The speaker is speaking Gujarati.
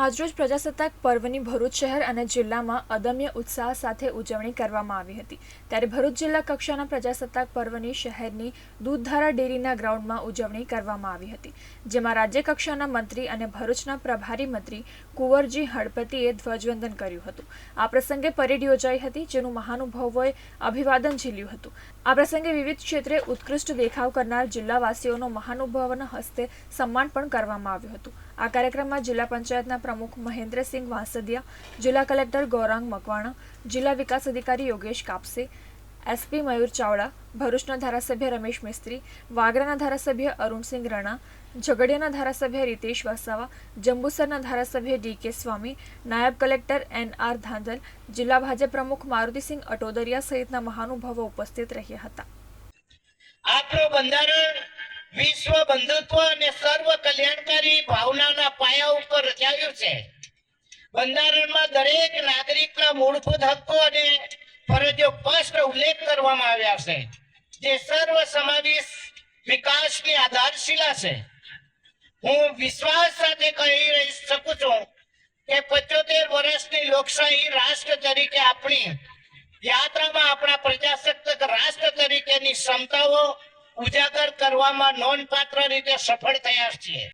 આજરોજ પ્રજાસત્તાક પર્વની ભરૂચ શહેર અને જિલ્લામાં અદમ્ય ઉત્સાહ સાથે ઉજવણી કરવામાં આવી હતી. ત્યારે ભરૂચ જિલ્લા કક્ષાના પ્રજાસત્તાક પર્વની શહેરની દૂધધારા ડેરીના ગ્રાઉન્ડમાં ઉજવણી કરવામાં આવી હતી, જેમાં રાજ્ય કક્ષાના મંત્રી અને ભરૂચના પ્રભારી મંત્રી કુંવરજી હળપતિએ ધ્વજવંદન કર્યું હતું. આ પ્રસંગે પરેડ યોજાઈ હતી, જેનું મહાનુભાવોએ અભિવાદન ઝીલ્યું હતું. આ પ્રસંગે વિવિધ ક્ષેત્રે ઉત્કૃષ્ટ દેખાવ કરનાર જિલ્લાવાસીઓનો મહાનુભાવના હસ્તે સન્માન પણ કરવામાં આવ્યું હતું. આ કાર્યક્રમમાં જિલ્લા પંચાયતના પ્રમુખ મહેન્દ્રસિંહ વાંસદિયા, જિલ્લા કલેક્ટર ગૌરાંગ મકવાણા, જિલ્લા વિકાસ અધિકારી યોગેશ કાપસે એસપી મયુર ચાવડા ભરૂચના ધારાસભ્ય રમેશ મિસ્ત્રી વાગરાના ધારાસભ્ય અરુણસિંહ રાણા ઝઘડિયાના ધારાસભ્ય રીતેશ વસાવા જંબુસરના ધારાસભ્ય ડી સ્વામી નાયબ કલેક્ટર એન આર ધાંધલ જિલ્લા ભાજપ પ્રમુખ મારુતિસિંહ અટોદરિયા સહિતના મહાનુભાવો ઉપસ્થિત રહ્યા હતા. આપણું બંધારણ વિશ્વ બંધુત્વ અને સર્વ કલ્યાણકારી ભાવનાના પાયા ઉપર રચાયું છે. બંધારણમાં દરેક નાગરિકના મૂળભૂત હક્કો અને ફરજો સ્પષ્ટ ઉલ્લેખ કરવામાં આવ્યા છે, જે સર્વ સમાવેશ વિકાસની આધારશિલા છે. હું વિશ્વાસ સાથે કહી રહી શકું છું કે પચોતેર વર્ષની લોકશાહી રાષ્ટ્ર તરીકે આપણી યાત્રામાં આપણા પ્રજાસત્તાક રાષ્ટ્ર તરીકેની ક્ષમતાઓ ઉજાગર કરવામાં નોંધપાત્ર રીતે સફળ થયા છીએ.